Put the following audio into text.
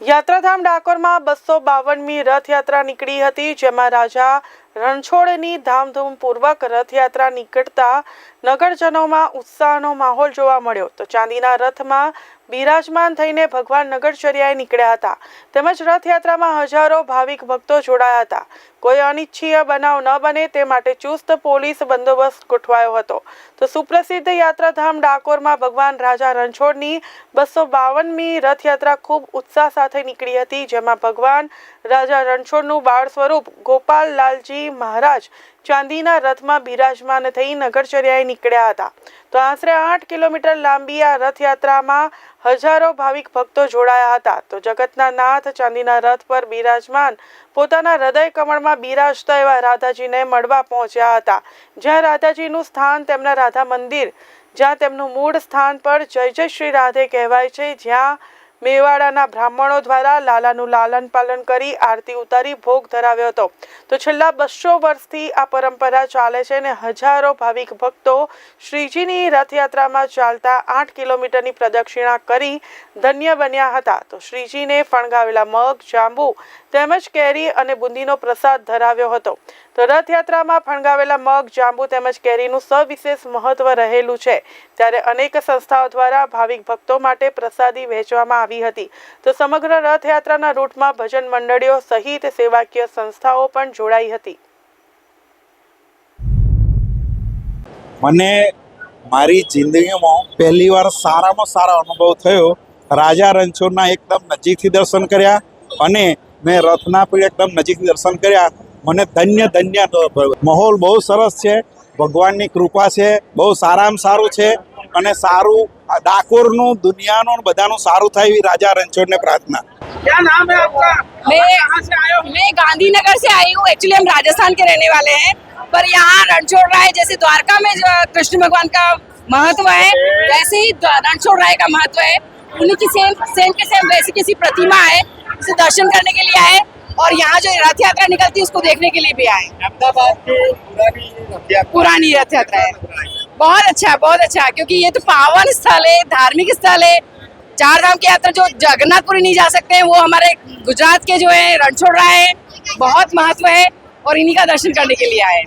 યાત્રાધામ ડાકોરમાં બસો બાવનમી રથયાત્રા નીકળી હતી, જેમાં રાજા રણછોડની ધામધૂમપૂર્વક રથયાત્રા નીકળતા નગરજનોમાં ઉત્સાહનો માહોલ જોવા મળ્યો. તો ચાંદીના રથમાં બિરાજમાન થઈને ભગવાન નગરચર્યાએ નીકળ્યા હતા. તેમજ રથયાત્રામાં હજારો ભાવિક ભક્તો જોડાયા હતા. કોઈ અનિચ્છીય બનાવ ન બને તે માટે ચુસ્ત પોલીસ બંદોબસ્ત ગોઠવાયો હતો. તો સુપ્રસિદ્ધ યાત્રાધામ ડાકોરમાં ભગવાન રાજા રણછોડની બસો બાવનમી રથયાત્રા ખૂબ ઉત્સાહ સાથે નીકળી હતી, જેમાં ભગવાન રાજા રણછોડનું બાળ સ્વરૂપ ગોપાલ લાલજી મહારાજ ચાંદીના રથમાં બિરાજમાન થઈ નગરચર્યાએ નીકળ્યા હતા. તો આશરે આઠ કિલોમીટર લાંબી આ રથયાત્રામાં હજારો ભાવિક ભક્તો જોડાયા હતા. તો જગતના નાથ ચાંદીના રથ પર બિરાજમાન પોતાના હૃદય કમળમાં બિરાજતા એવા રાધાજીને મળવા પહોંચ્યા હતા. જ્યાં રાધાજીનું સ્થાન તેમના રાધા મંદિર, જ્યાં તેમનું મૂળ સ્થાન પર જય જય શ્રી રાધે કહેવાય છે, જ્યાં મેવાડાના બ્રાહ્મણો દ્વારા લાલાનું લાલન પાલન કરી આરતી ઉતારી ભોગ ધરાવ્યો હતો. તો છેલ્લા બસો વર્ષથી આ પરંપરા ચાલે છે અને હજારો ભાવિક ભક્તો શ્રીજીની રથયાત્રામાં ચાલતા આઠ કિલોમીટરની પ્રદક્ષિણા કરી ધન્ય બન્યા હતા. તો શ્રીજીને ફણગાવેલા મગ, જાંબુ તેમજ કેરી અને બુંદીનો પ્રસાદ ધરાવ્યો હતો. તો રથયાત્રામાં ફણગાવેલા મગ, જાંબુ તેમજ કેરીનું સવિશેષ મહત્વ રહેલું છે. ત્યારે અનેક સંસ્થાઓ દ્વારા ભાવિક ભક્તો માટે પ્રસાદી વહેંચવામાં આવી હતી. તો સમગ્ર રથયાત્રાના રૂટમાં ભજન મંડળીઓ સહિત સેવાકીય સંસ્થાઓ પણ જોડાઈ હતી. મને મારી જિંદગીમાં પહેલી વાર સારામાં સારો અનુભવ થયો. રાજા રણછોડના એકદમ નજીકથી દર્શન કર્યા અને મેં રથના પણ એકદમ નજીકથી દર્શન કર્યા. મને ધન્ય ધન્ય માહોલ બહુ સરસ છે ભગવાનની કૃપા છે બહુ સારામાં સારું છે અને સારું આ ડાકોરનું દુનિયાનું ને બધાનું સારું થાય એવી રાજા રણછોડને પ્રાર્થના क्या नाम है आपका मैं कहाँ से आए हो मैं गांधीनगर से आई हूँ एक्चुअली हम राजस्थान के रहने वाले हैं पर यहाँ रणछोड़ राय जैसे द्वारका में जो कृष्ण भगवान का महत्व है वैसे ही द्वा- रणछोड़ राय का महत्व है उन्हीं की सेम सेम के सेम वैसी किसी प्रतिमा है उसे दर्शन करने के लिए आए और यहाँ जो रथ यात्रा निकलती है उसको देखने के लिए भी आए। अहमदाबाद की पुरानी रथ यात्रा। है। बहुत अच्छा है बहुत अच्छा है क्योंकि ये तो पावन स्थल है धार्मिक स्थल है। चार धाम की यात्रा जो जगन्नाथपुरी नहीं जा सकते हैं वो हमारे गुजरात के जो है रणछोड़ रहा है बहुत महत्व है और इन्हीं का दर्शन करने के लिए आए हैं।